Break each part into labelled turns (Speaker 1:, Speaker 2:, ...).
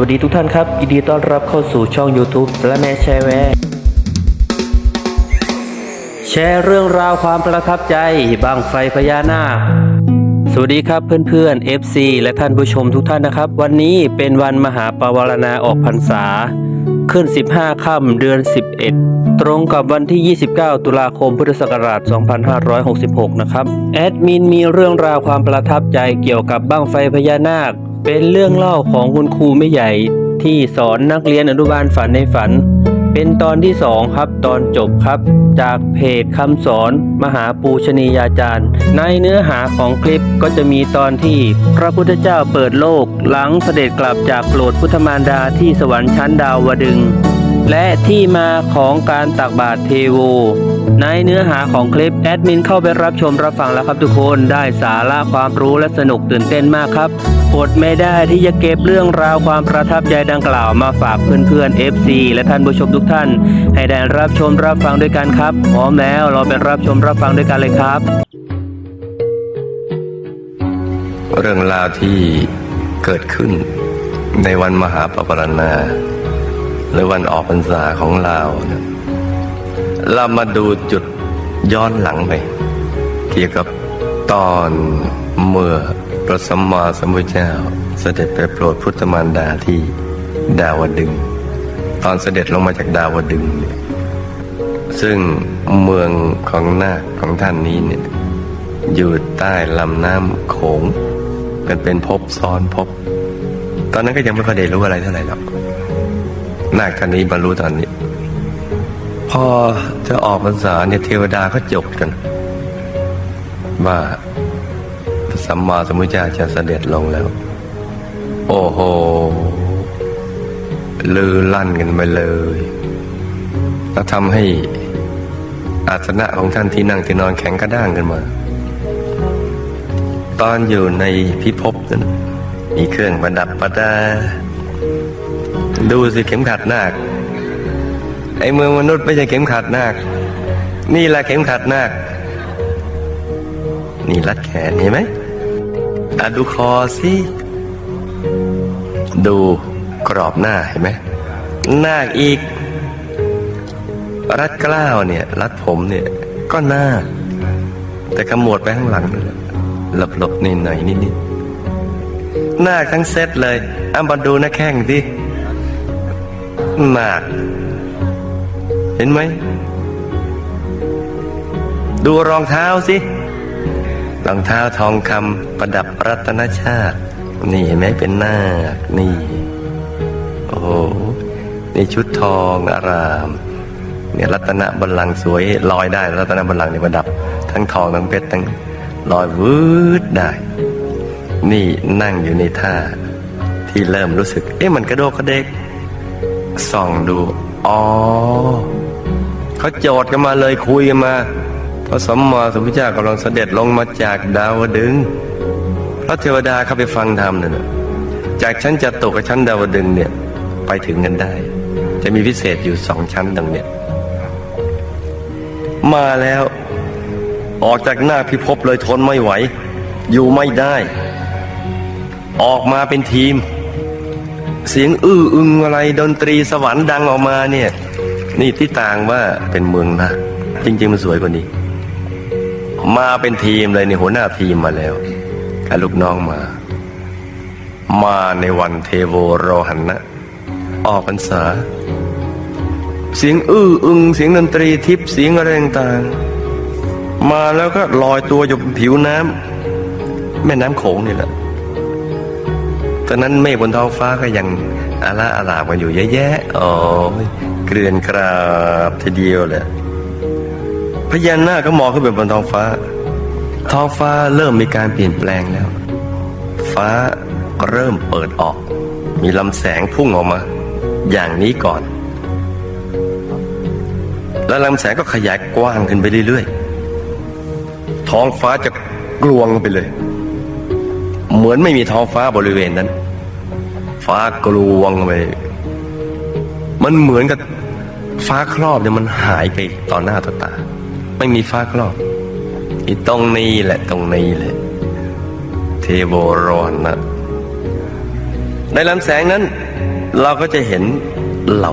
Speaker 1: วัสดีทุกท่านครับยินดีต้อนรับเข้าสู่ช่อง YouTube และแม่แชร์แวร์แชร์เรื่องราวความประทับใจบางไฟพญานาคสวัสดีครับเพื่อนๆ FC และท่านผู้ชมทุกท่านนะครับ วันนี้เป็นวันมหาปวารณาออกพรรษา ขึ้น 15 ค่ำเดือน 11 ตรงกับวันที่ 29 ตุลาคมพุทธศักราช 2566 นะครับ แอดมินมีเรื่องราวความประทับใจเกี่ยวกับบ้างไฟพญานาค เป็นเรื่องเล่าของคุณครูไม่ใหญ่ที่สอนนักเรียนอนุบาลฝันในฝัน เป็นตอนที่2ครับตอนจบครับ จากเพจคำสอนมหาปูชนียาจารย์ ในเนื้อหาของคลิปก็จะมีตอนที่พระพุทธเจ้าเปิดโลก หลังเสด็จกลับจากโปรดพุทธมารดาที่สวรรค์ชั้นดาวดึง และที่มาของการตักบาตรเทโว ในเนื้อหาของคลิปแอดมินเข้าไปรับชมรับฟังแล้วครับทุกคนได้สาระความรู้และสนุกตื่นเต้นมากครับอดไม่ได้ที่จะเก็บเรื่องราวความประทับใจดังกล่าวมาฝากเพื่อนๆ FC และท่านผู้ชมทุกท่าน ให้ได้รับชมรับฟังด้วยกันครับพร้อมแล้วเราไปรับชมรับฟังด้วยกันเลยครับ
Speaker 2: เรื่องราวที่เกิดขึ้นในวันมหาปปรณาหรือวันออกพรรษาของเราเนี่ย เรามาดูจุดย้อนหลังไปเกี่ยวกับตอนเมื่อพระสัมมาสัมพุทธเจ้า เสด็จไปโปรดพุทธมารดาที่ดาวดึง ตอนเสด็จลงมาจากดาวดึง ซึ่งเมืองของนาคของท่านนี้เนี่ยอยู่ใต้ลำน้ำโขงกันเป็นภพซ้อนภพตอนนั้นก็ยังไม่ค่อยได้รู้อะไรเท่าไหร่หรอกนาคท่านนี้บรรลุตอนนี้ พอจะออกพรรษาเนี่ยเทวดาก็จดกัน ว่าพระสัมมาสัมพุทธเจ้าจะเสด็จลงแล้ว โอ้โห ลือลั่นกันไปเลยแล้วทำให้อาสนะของท่านที่นั่งที่นอนแข็งกระด้างกันมา ตอนอยู่ในพิภพนั้นมีเครื่องประดับประดา ดูสิเข็มขัดนาค ไอ้เมืองมนุษย์ไม่ใช่เข็มขัดนาค นี่แหละเข็มขัดนาค นี่รัดแขนเห็นไหมอะดูคอสิดูกรอบหน้าเห็นไหมนาคอีก รัดกล้าวเนี่ย รัดผมเนี่ย ก็หน้าคแต่ขมวดไปข้างหลังหละหลบหลบนิดหน่อยนิดนิดหน้าคทั้งเซตเลยอ้ามาดูหน้าแข้งดิหนัก เห็นไหม ดูรองเท้าสิ รองเท้าทองคำประดับรัตนชาติ นี่เห็นไหมเป็นหน้าคนี่ โอ้โหนี่ชุดทองอาราม เนี่ยรัตนบัลลังก์สวยลอยได้ รัตนบัลลังก์เนี่ยประดับ ทั้งทองทั้งเพชรทั้งลอยวืดได้ นี่นั่งอยู่ในท่า ที่เริ่มรู้สึก เอ๊ะมันกระโดกกระเดกส่องดู อ๋อ เขาโจทย์กันมาเลยคุยกันมาพระสมมาสมพุทธเจ้ากำลังเสด็จลงมาจากดาวดึงพระเทวดาเข้าไปฟังธรรมเนี่ยนจากชั้นจตุกับชั้นดาวดึงเนี่ยไปถึงกันได้ จะมีพิเศษอยู่สองชั้นดังเนี่ยมาแล้วออกจากหน้าพิภพเลยทนไม่ไหว อยู่ไม่ได้ ออกมาเป็นทีม เสียงอื้ออึงอะไรดนตรีสวรรค์ดังออกมาเนี่ย นี่ที่ต่างว่าเป็นเมืองนะ จริง ๆ มันสวยกว่านี้ มาเป็นทีมเลยในหัวหน้าทีมมาแล้วกับลูกน้องมา มาในวันเทโวโรหันนะออกพรรษา เสียงอื้ออึง เสียงดนตรีทิพย์เสียงอะไรต่างๆมาแล้วก็ลอยตัวอยู่บนผิวน้ำแม่น้ำโขงนี่แหละตอนนั้นเมฆบนท้องฟ้าก็ยังอาลาอาลามกันอยู่เยอะแยะอ๋อ เกลื่อนกราบทีเดียวเลยพญานาคก็มองขึ้นไปบนท้องฟ้า ท้องฟ้าเริ่มมีการเปลี่ยนแปลงแล้ว ฟ้าเริ่มเปิดออก มีลำแสงพุ่งออกมา อย่างนี้ก่อน แล้วลำแสงก็ขยายกว้างขึ้นไปเรื่อยๆ ท้องฟ้าจะกลวงไปเลย เหมือนไม่มีท้องฟ้าบริเวณนั้น ฟ้ากลวงไป มันเหมือนกับฟ้าครอบเนี่ยมันหายไปต่อหน้าต่อตา ไม่มีฟ้าครอบอีตรงนี้แหละตรงนี้แหละ เทโวรอนนะในลำแสงนั้น เราก็จะเห็นเหล่า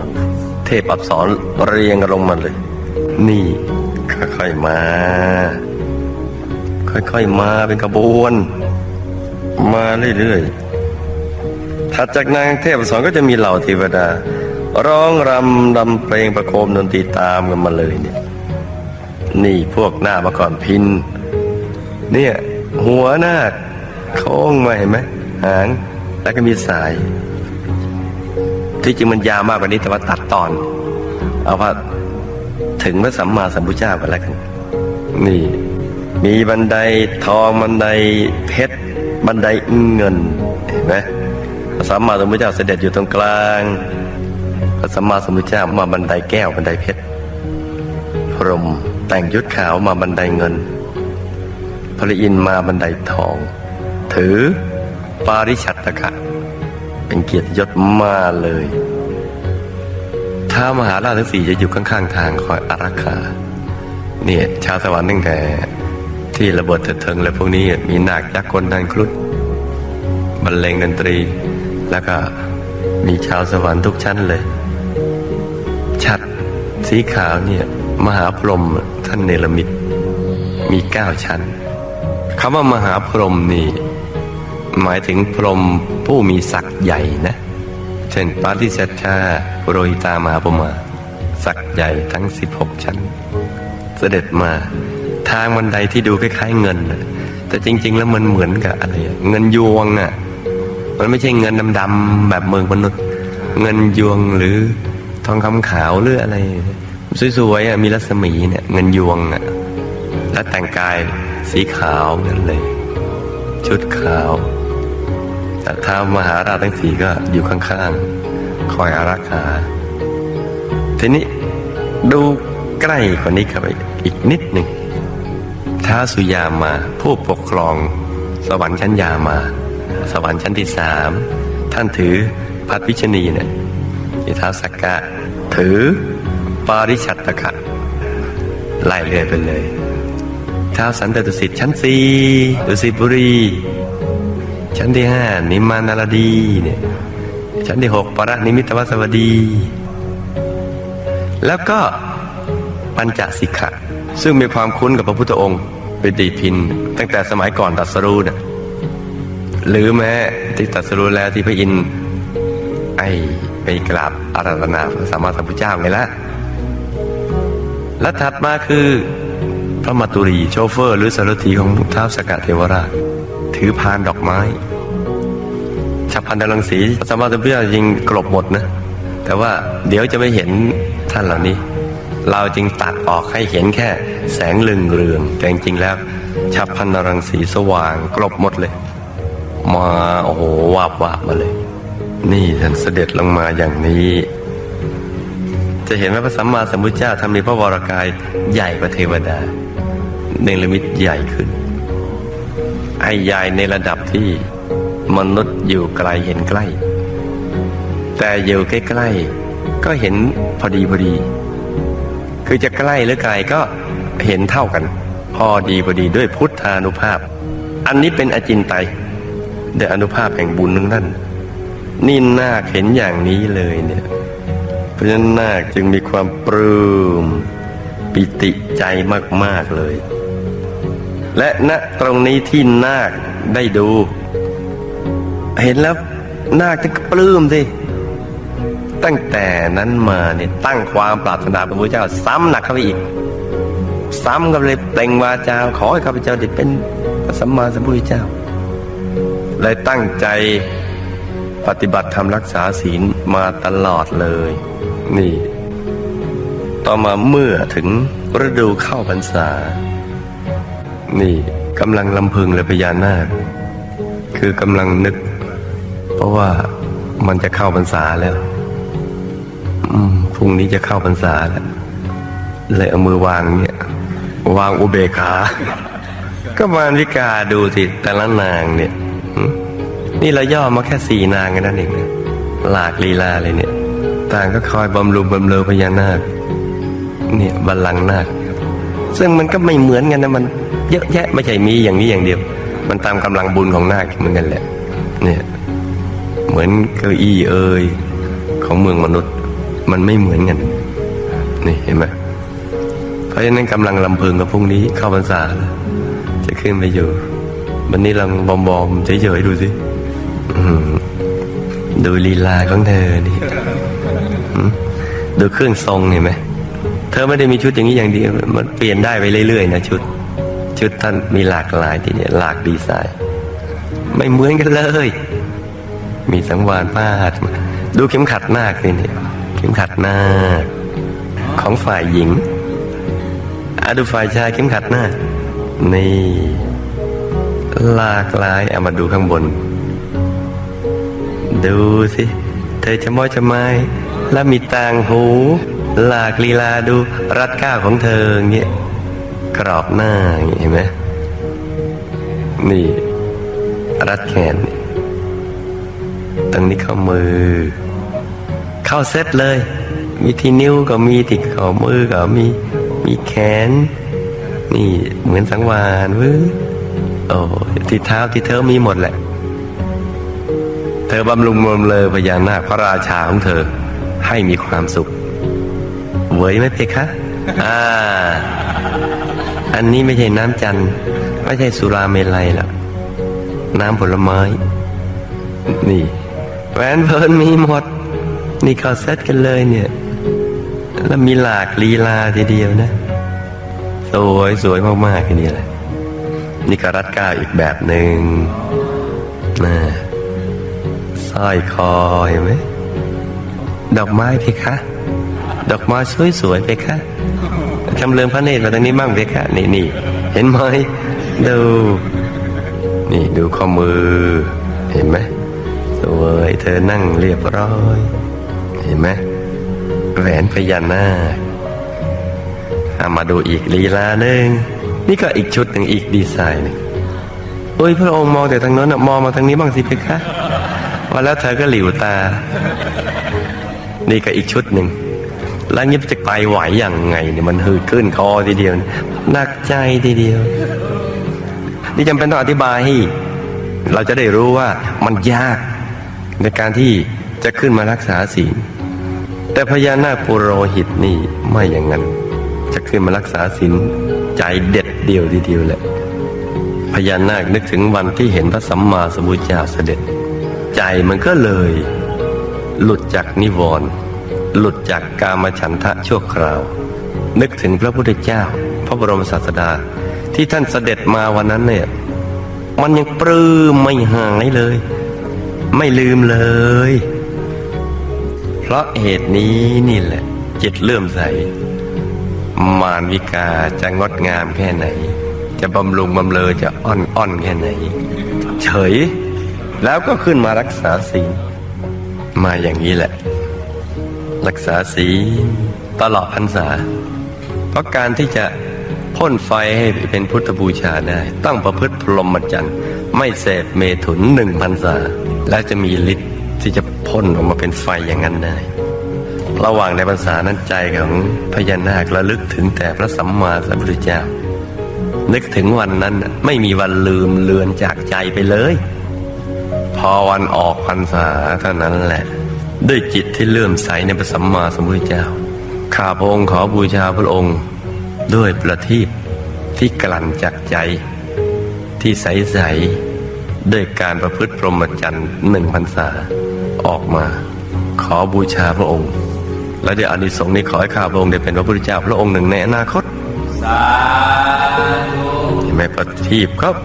Speaker 2: เทพอับสรเรียงกันลงมาเลย นี่ค่อยๆมา ค่อยๆมาเป็นขบวน มาเรื่อยๆถัดจากนางเทพอับสรก็จะมีเหล่าเทวดา ร้องรำรำเพลงประโคมดนตรีตามกันมาเลยเนี่ย นี่พวกหน้ามาก่อนพิน เนี่ย หัวหน้าโค้งมาเห็นไหมหางแล้วก็มีสาย ที่จริงมันยาวมากกว่านี้แต่ว่าตัดตอน เอาว่าถึงพระสัมมาสัมพุทธเจ้ากันแล้วกันนี่ มีบันไดทองบันไดเพชรบันไดเงินเห็นไหมพระสัมมาสัมพุทธเจ้าเสด็จอยู่ตรงกลาง ระสัมมาสัมพุทธเจ้ามาบันไดแก้วบันไดเพชร พรหมแต่งยุทธขาวมาบันไดเงิน พระอินมาบันไดทอง ถือปาริชัตตกะเป็นเกียรติยศมาเลยท้ามหาราชทั้งสี่จะอยู่ข้างๆทางคอยอารักขาเนี่ยชาวสวรรค์ตั้งแต่ที่ระเบิดเถิดเทิงและพวกนี้มีนาคยักษ์คนนันครุฑบรรเลงดนตรี แล้วก็มีชาวสวรรค์ทุกชั้นเลย ชัด สีขาวเนี่ยมหาพรหมท่านเนรมิต มีเก้าชั้นคำว่ามหาพรหมนี่ หมายถึงพรหมผู้มีศักดิ์ใหญ่นะ เช่นปาริสัชชาโรหิตามหาปมาศักดิ์ใหญ่ทั้ง16ชั้น เสด็จมาทางบันไดที่ดูคล้ายๆเงิน แต่จริง ๆ แล้วมันเหมือนกับอะไร เงินยวงอะ มันไม่ใช่เงินดำๆแบบเมืองมนุษย์ เงินยวงหรือ ทองคำขาวหรืออะไร สวยๆอะมีรัศมีเนี่ยเงินยวงอะและแต่งกายสีขาวนั่นเลย ชุดขาวแต่ท้าวมหาราชทั้งสีก็อยู่ข้างๆ คอยอารักขาทีนี้ดูใกล้กว่านี้เข้าไปอีกนิดหนึ่งท้าวสุยามา ผู้ปกครอง สวรรค์ชั้นยามา สวรรค์ชั้นที่สามท่านถือพัดวิชนีเนี่ย ที่ท้าสักกะ ถือปาริชัตตกะไล่เรื่อยไปเลยท้าสันตตุสิทธิ์ชั้นสี่ดุสิบุรี ชั้นที่ห้านิมานารดีเนี่ยชั้นที่หกปรนิมิตวสวดี แล้วก็ปัญจสิกขะซึ่งมีความคุ้นกับพระพุทธองค์เป็นตีพิน ตั้งแต่สมัยก่อนตรัสรู้นะหรือแม้ที่ตรัสรู้แล้วที่พระอินทร์ไอ ไปกราบอาราธนาพระสัมมาสัมพุทธเจ้าไงละและถัดมาคือ พระมาตุรีโชเฟอร์ หรือสารถีของท้าวสกัดเทวราช ถือพานดอกไม้ฉับพันดารังสีพระสัมมาสัมพุทธเจ้ายิงกลบหมดนะ แต่ว่าเดี๋ยวจะไม่เห็นท่านเหล่านี้ เราจึงตัดออกให้เห็นแค่แสงลึงเรืองแต่จริงๆแล้วฉับพันดารังสีสว่างกลบหมดเลย มาโอ้โหวาบวาบมาเลย นี่ท่านเสด็จลงมาอย่างนี้ จะเห็นว่าพระสัมมาสัมพุทธเจ้าทำมีพระวรากายใหญ่กว่าเทวดาเนรมิตใหญ่ขึ้นไอ้ใหญ่ในระดับที่มนุษย์อยู่ไกลเห็นใกล้ แต่อยู่ใกล้ๆก็เห็นพอดีพอดี คือจะใกล้หรือไกลก็เห็นเท่ากัน พอดีพอดีด้วยพุทธานุภาพ อันนี้เป็นอจินไตยเดยอนุภาพแห่งบุญทั้งนั้น นี่นาคเห็นอย่างนี้เลยเนี่ย เพราะฉะนั้นนาคจึงมีความปลื้มปิติใจมาก ๆ เลย และณตรงนี้ที่นาคได้ดู เห็นแล้วนาคจะปลื้มสิตั้งแต่นั้นมาเนี่ยตั้งความปรารถนาพระพุทธเจ้า ซ้ำหนักเข้าไปอีก ซ้ำกันเลยเปล่งวาจาขอให้ข้าพเจ้าได้เป็นพระสัมมาสัมพุทธเจ้า เลยตั้งใจ ปฏิบัติธรรมรักษาศีลมาตลอดเลย นี่ ต่อมาเมื่อถึงฤดูเข้าพรรษา นี่กำลังลำพึงเลยพญานาค คือกำลังนึก เพราะว่ามันจะเข้าพรรษาแล้วพรุ่งนี้จะเข้าพรรษาแล้วเลยเอามือวางเนี่ย วางอุเบกขา ก็มานิกาดูสิแต่ละนางเนี่ย นี่เราย่อมาแค่สี่นางกันนั่นเองนะหลากลีลาเลยเนี่ย ต่างก็คอยบำรุงบำเรอพญานาค เนี่ยบัลลังก์นาค ซึ่งมันก็ไม่เหมือนกันนะมันเยอะแยะไม่ใช่มีอย่างนี้อย่างเดียว มันตามกำลังบุญของนาคเหมือนกันแหละ เนี่ย เหมือนเก้าอี้เอ่ยของเมืองมนุษย์ มันไม่เหมือนกัน นี่เห็นไหมเพราะฉะนั้นกำลังลำพึงกับพรุ่งนี้เข้าพรรษาจะขึ้นไปอยู่ วันนี้ลองบอมบอมๆเฉยๆดูสิ ดูลีลาของเธอนี่ดูเครื่องทรงเห็นไหมเธอไม่ได้มีชุดอย่างนี้อย่างเดียวมันเปลี่ยนได้ไปเรื่อยๆนะชุด ชุดท่านมีหลากหลายทีเนี้ยหลากดีไซน์ไม่เหมือนกันเลย มีสังวานพาดมาดูเข็มขัดหน้าสิเนี่ยเข็มขัดหน้า ของฝ่ายหญิงอะดูฝ่ายชายเข็มขัดหน้า นี่ หลากหลายเอามาดูข้างบน ดูสิ เธอจะมอยจะไม้แล้วมีต่างหู หลากลีลาดูรัดก้าวของเธอเงี้ยกรอบหน้าเห็นไหมนี่ รัดแขนตรงนี้ข้อมือ เข้าเซตเลย มีที่นิ้วก็มีที่ข้อมือก็มีมีแขน นี่เหมือนสังวานเว้ยโอ้ที่เท้าที่เธอมีหมดแหละ ธอบำรุงบำเลอพญานาคพระราชาของเธอให้มีความสุขเวยไหมเพคะอ่า อันนี้ไม่ใช่น้ำจันไม่ใช่สุราเมลัยหรอกน้ำผลไม้ นี่แหวนเพลินมีหมด นี่เขาเซตกันเลยเนี่ย แล้วมีหลากลีลาทีเดียวนะ สวยสวยมากๆทีนี้แหละนี่ก็รัดก้าอีกแบบหนึ่งนะ สร้อยคอเห็นไหมดอกไม้เพคะ ดอกไม้สวยๆเพคะจำเริญพระเนตรมาตรงนี้บ้างเพคะนี่นี่เห็นไหมดู นี่ดูข้อมือ เห็นไหมสวยเธอนั่งเรียบร้อย เห็นไหมแหวนพญานาคเอามาดูอีกลีลาหนึ่งนี่ก็อีกชุดหนึ่งอีกดีไซน์หนึ่งโอ้ยพระองค์มองแต่ทางโน้นมองมาทางนี้บ้างสิเพคะ ว่าแล้วเธอก็หลิวตา นี่ก็อีกชุดหนึ่ง แล้วนี่จะไปไหวอย่างไงเนี่ยมันหืดขึ้นคอทีเดียวหนักใจทีเดียว นี่จำเป็นต้องอธิบายให้เราจะได้รู้ว่ามันยากในการที่จะขึ้นมารักษาศีล แต่พญานาคปุโรหิตนี่ไม่อย่างนั้น จะขึ้นมารักษาศีลใจเด็ดเดียวทีเดียวแหละพญานาคนึกถึงวันที่เห็นพระสัมมาสัมพุทธเจ้าเสด็จ ใจมันก็เลย หลุดจากนิวรณ์หลุดจากกามฉันทะชั่วคราว นึกถึงพระพุทธเจ้า พระบรมศาสดา ที่ท่านเสด็จมาวันนั้นเนี่ย มันยังปลื้มไม่หายเลย ไม่ลืมเลย เพราะเหตุนี้นี่แหละ จิตเลื่อมใส มารวิกาจะงดงามแค่ไหน จะบำรุงบำเลอจะอ่อนอ่อนแค่ไหน เฉย แล้วก็ขึ้นมารักษาศีลมาอย่างนี้แหละ รักษาศีลตลอดพรรษา เพราะการที่จะพ่นไฟให้เป็นพุทธบูชาได้ ต้องประพฤติพรหมจรรย์ไม่เสพเมถุนหนึ่งพรรษา และจะมีฤทธิ์ที่จะพ่นออกมาเป็นไฟอย่างนั้นได้ ระหว่างในพรรษานั้นใจของพญานาคระลึกถึงแต่พระสัมมาสัมพุทธเจ้า นึกถึงวันนั้นไม่มีวันลืมเลือนจากใจไปเลย อวันออกพรรษาเท่านั้นแหละ ด้วยจิตที่เลื่อมใสในพระสัมมาสัมพุทธเจ้าข้าพระองค์ขอบูชาพระองค์ ด้วยประทีปที่กลั่นจากใจ ที่ใสๆด้วยการประพฤติพรหมจรรย์หนึ่งพรรษา ออกมา ขอบูชาพระองค์ และด้วยอานิสงส์นี้ขอให้ข้าพระองค์ได้เป็นพระพุทธเจ้าพระองค์หนึ่งในอนาคตเห็นไหมประทีปครับ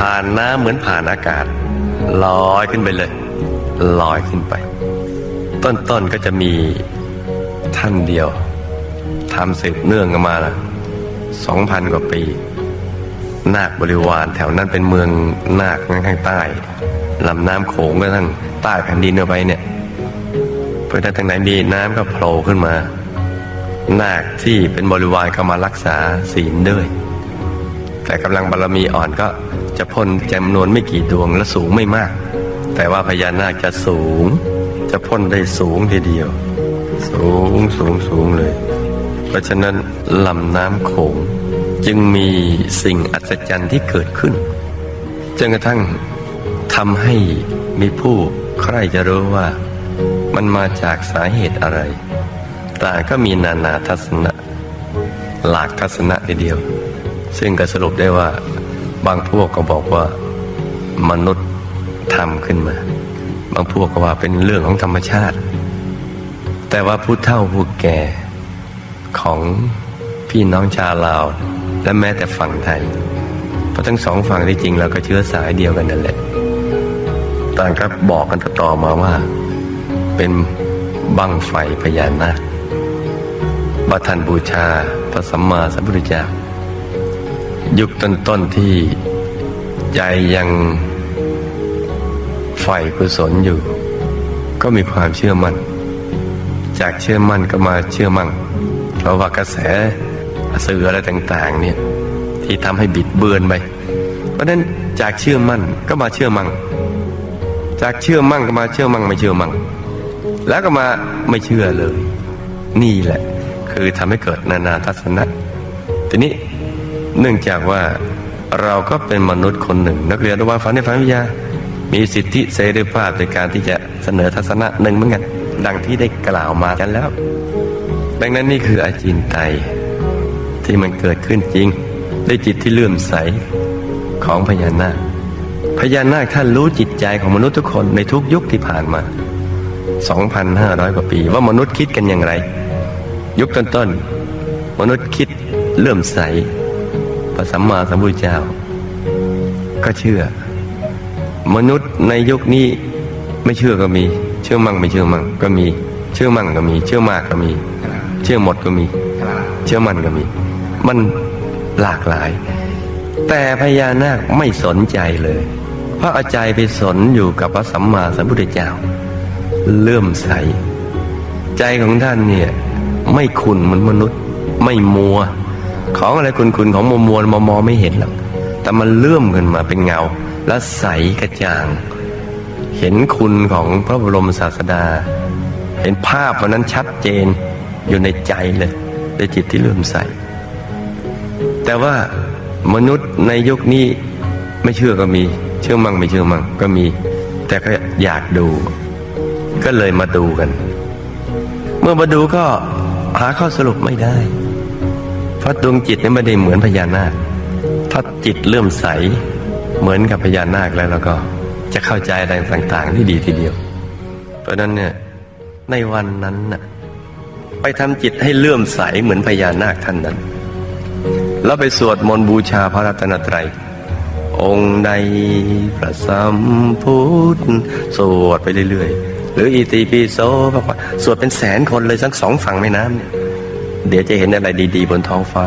Speaker 2: ผ่านน้ำเหมือนผ่านอากาศ ลอยขึ้นไปเลย ลอยขึ้นไป ต้นๆก็จะมีท่านเดียวทำสืบเนื่องกันมาละสองพันกว่าปี นาคบริวารแถวนั้นเป็นเมืองนาคข้างใต้ลำน้ำโขงก็ทั้งใต้แผ่นดินเอาไปเนี่ยเพื่อถ้าทางไหนมีน้ำก็โผล่ขึ้นมา นาคที่เป็นบริวารเข้ามารักษาศีลด้วย แต่กำลังบารมีอ่อนก็จะพ่นจำนวนไม่กี่ดวงและสูงไม่มาก แต่ว่าพญานาคจะสูง จะพ่นได้สูงทีเดียว สูงสูงสูงเลย เพราะฉะนั้นลำน้ำโขงจึงมีสิ่งอัศจรรย์ที่เกิดขึ้นจนกระทั่งทำให้มีผู้ใครจะรู้ว่า มันมาจากสาเหตุอะไรต่างก็มีนานาทัศนะ หลากทัศนะทีเดียว ซึ่งก็สรุปได้ว่าบางพวกก็บอกว่ามนุษย์ทำขึ้นมา บางพวกก็ว่าเป็นเรื่องของธรรมชาติ แต่ว่าผู้เฒ่าผู้แก่ของพี่น้องชาลาว และแม้แต่ฝั่งไทย เพราะทั้งสองฝั่งที่จริงเราก็เชื้อสายเดียวกันนั่นแหละต่างก็บอกกันต่อมาว่า เป็นบังไฟพญานาคบัทันบูชาพระสัมมาสัมพุทธเจ้า ยุคต้นๆที่ใจยังใฝ่กุศลอยู่ ก็มีความเชื่อมั่น จากเชื่อมั่นก็มาเชื่อมั่งเพราะว่ากระแสสื่ออะไรต่างๆเนี่ยที่ทำให้บิดเบือนไป เพราะฉะนั้นจากเชื่อมั่นก็มาเชื่อมั่ง จากเชื่อมั่งก็มาเชื่อมั่งไม่เชื่อมั่ง แล้วก็มาไม่เชื่อเลย นี่แหละ คือทำให้เกิดนานาทัศนะทีนี้ เนื่องจากว่าเราก็เป็นมนุษย์คนหนึ่ง นักเรียนระหว่างฝันในฝันวิทยา มีสิทธิเสรีภาพในการที่จะเสนอทัศนะหนึ่งเหมือนกัน ดังที่ได้กล่าวมากันแล้ว ดังนั้นนี่คืออาจินไตที่มันเกิดขึ้นจริงด้วยจิตที่เลื่อมใสของพญานาค พญานาคท่านรู้จิตใจของมนุษย์ทุกคนในทุกยุคที่ผ่านมา 2,500 กว่าปี ว่ามนุษย์คิดกันอย่างไร ยุคต้นๆมนุษย์คิดเลื่อมใส ระสัมมาสัมพุทธเจ้า ก็เชื่อ มนุษย์ในยุคนี้ไม่เชื่อก็มี เชื่อมั่งไม่เชื่อมั่งก็มี เชื่อมั่งก็มี เชื่อมากก็มี เชื่อหมดก็มี เชื่อมั่นก็มี มันหลากหลาย แต่พญานาคไม่สนใจเลย เพราะอาใจไปสนอยู่กับพระสัมมาสัมพุทธเจ้า เลื่อมใส ใจของท่านเนี่ย ไม่ขุนเหมือนมนุษย์ ไม่มัว ของอะไรคุณคุณของมัวมัวมอมอไม่เห็นหรอกแต่มันเลื่อมขึ้นมาเป็นเงา และใสกระจ่าง เห็นคุณของพระบรมศาสดา เห็นภาพวันนั้นชัดเจนอยู่ในใจเลยในจิตที่เลื่อมใส แต่ว่ามนุษย์ในยุคนี้ไม่เชื่อก็มี เชื่อมั่งไม่เชื่อมั่งก็มี แต่ก็อยากดู ก็เลยมาดูกัน เมื่อมาดูก็หาข้อสรุปไม่ได้ เพราะดวงจิตนี่ไม่ได้เหมือนพญานาค ถ้าจิตเลื่อมใสเหมือนกับพญานาคแล้วแล้วก็จะเข้าใจอะไรต่างๆที่ดีทีเดียว เพราะนั้นเนี่ยในวันนั้นน่ะไปทำจิตให้เลื่อมใสเหมือนพญานาคท่านนั้น แล้วไปสวดมนต์บูชาพระรัตนตรัย องค์ใดพระสัมพุทธสวดไปเรื่อยๆ หรืออิติปิโสสวดเป็นแสนคนเลยทั้งสองฝั่งแม่น้ำเนี่ย เดี๋ยวจะเห็นอะไรดีๆ บนท้องฟ้า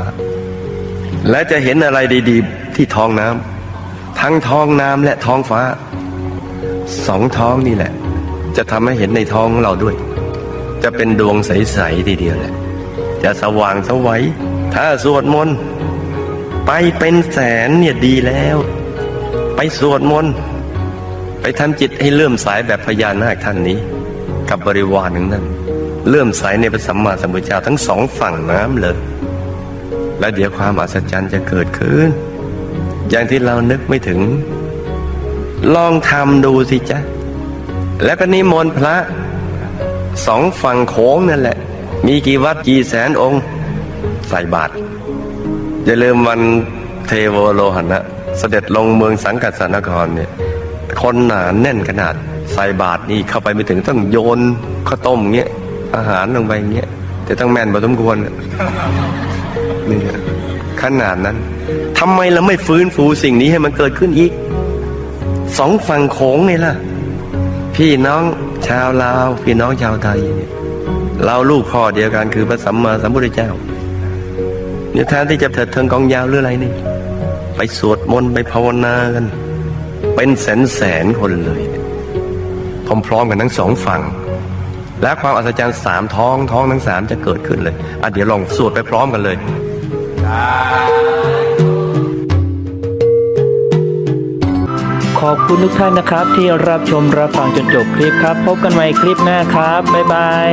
Speaker 2: และจะเห็นอะไรดีๆ ที่ท้องน้ำทั้งท้องน้ำและท้องฟ้า สองท้องนี่แหละ จะทำให้เห็นในท้องเราด้วย จะเป็นดวงใสๆทีเดียวแหละ จะสว่างสวัยถ้าสวดมนต์ไปเป็นแสนเนี่ยดีแล้ว ไปสวดมนต์ไปทำจิตให้เลื่อมสายแบบพญานาคท่านนี้ กับบริวารหนึ่งนั้น เลื่อมใสในพระสัมมาสัมพุทธเจ้าทั้งสองฝั่งน้ำเลย และเดี๋ยวความอัศจรรย์จะเกิดขึ้น อย่างที่เรานึกไม่ถึง ลองทำดูสิจ๊ะ แล้วก็นิมนต์พระสองฝั่งโค้งนั่นแหละ มีกี่วัดกี่แสนองค์ ใส่บาตรอย่าลืมวันเทโวโลหณะเสด็จลงเมืองสังกัดสนครเนี่ยคนหนาแน่นขนาดใส่บาตรนี่เข้าไปไม่ถึงต้องโยนข้าวต้มเงี้ย อาหารลงไปอย่างเงี้ยแต่ต้องแม่นพอสมควรน่ะนี่ขนาดนั้นทำไมเราไม่ฟื้นฟูสิ่งนี้ให้มันเกิดขึ้นอีกสองฝั่งโขงไงล่ะ พี่น้องชาวลาว พี่น้องชาวไทยเราลูกพ่อเดียวกันคือพระสัมมาสัมพุทธเจ้าเนี่ยแทนที่จะเถิดเทิงกองยาวหรืออะไรนี่ ไปสวดมนต์ไปภาวนากัน เป็นแสนแสนคนเลยพร้อมๆกันทั้งสองฝั่ง และความอัศจรรย์สามท้องท้องทั้งสามจะเกิดขึ้นเลยอะเดี๋ยวลองสวดไปพร้อมกันเลย
Speaker 1: ขอบคุณทุกท่านนะครับ ที่รับชมรับฟังจนจบคลิปครับ พบกันใหม่คลิปหน้าครับ บ๊ายบาย